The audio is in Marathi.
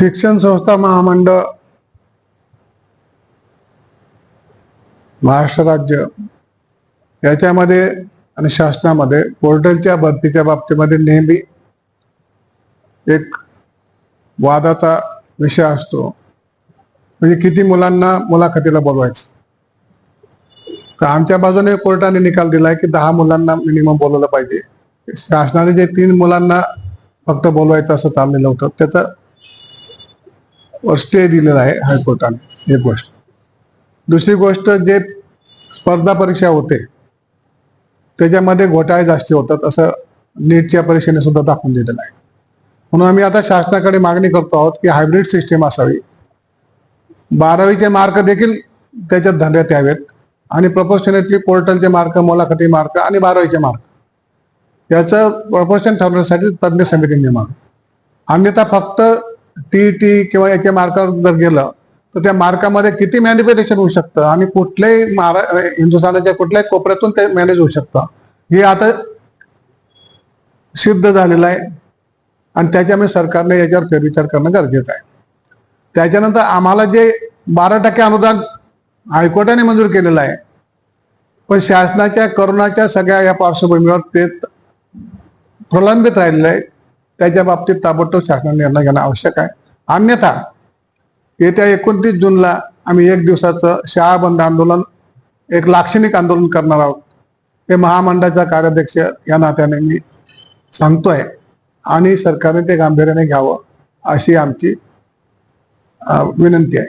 शिक्षण संस्था महामंडळ महाराष्ट्र राज्य याच्यामध्ये आणि शासनामध्ये पोर्टलच्या भरतीच्या बाबतीमध्ये नेहमी एक वादाचा विषय असतो. म्हणजे किती मुलांना मुलाखतीला बोलवायचं? तर आमच्या बाजूने कोर्टाने निकाल दिलाय की दहा मुलांना मिनिमम बोलवलं पाहिजे. शासनाने जे तीन मुलांना फक्त बोलवायचं असं चाललेलं होतं त्याचं स्टे दिलेला आहे हायकोर्टाने एक गोष्ट. दुसरी गोष्ट जे स्पर्धा परीक्षा होते त्याच्यामध्ये घोटाळे जास्ती होतात असं नीटच्या परीक्षेने सुद्धा दाखवून दिलेलं आहे. म्हणून आम्ही आता शासनाकडे मागणी करतो आहोत की हायब्रिड सिस्टीम असावी. बारावीचे मार्क देखील त्याच्यात धरण्यात यावेत आणि प्रपोर्शनेटली पोर्टलचे मार्क मुलाखती मार्क आणि बारावीचे मार्क याचं प्रपोर्शन ठरवण्यासाठी तज्ज्ञ समिती नेमावी अन्यथा फक्त टी टी किंवा याच्या मार्कावर जर गेलं तर त्या मार्कामध्ये किती मॅनिफेस्टेशन होऊ शकतं? आणि कुठल्याही महारा हिंदुस्थानाच्या कुठल्याही कोपऱ्यातून ते मॅनेज होऊ शकतं. हे आता सिद्ध झालेलं आहे. आणि त्याच्यामुळे सरकारने याच्यावर फेरविचार करणं गरजेचं आहे. त्याच्यानंतर आम्हाला जे बारा टक्के अनुदान हायकोर्टाने मंजूर केलेलं आहे पण शासनाच्या करोनाच्या सगळ्या या पार्श्वभूमीवर ते प्रलंबित राहिलेलं आहे. त्याच्या बाबतीत ताबडतोब शासनाने निर्णय घेणं आवश्यक आहे. अन्यथा येत्या एकोणतीस जूनला आम्ही एक दिवसाचं शाळा बंद आंदोलन एक लाक्षणिक आंदोलन करणार आहोत. हे महामंडळाचा कार्याध्यक्ष या नात्याने मी सांगतोय आणि सरकारने ते गांभीर्याने घ्यावं अशी आमची विनंती आहे.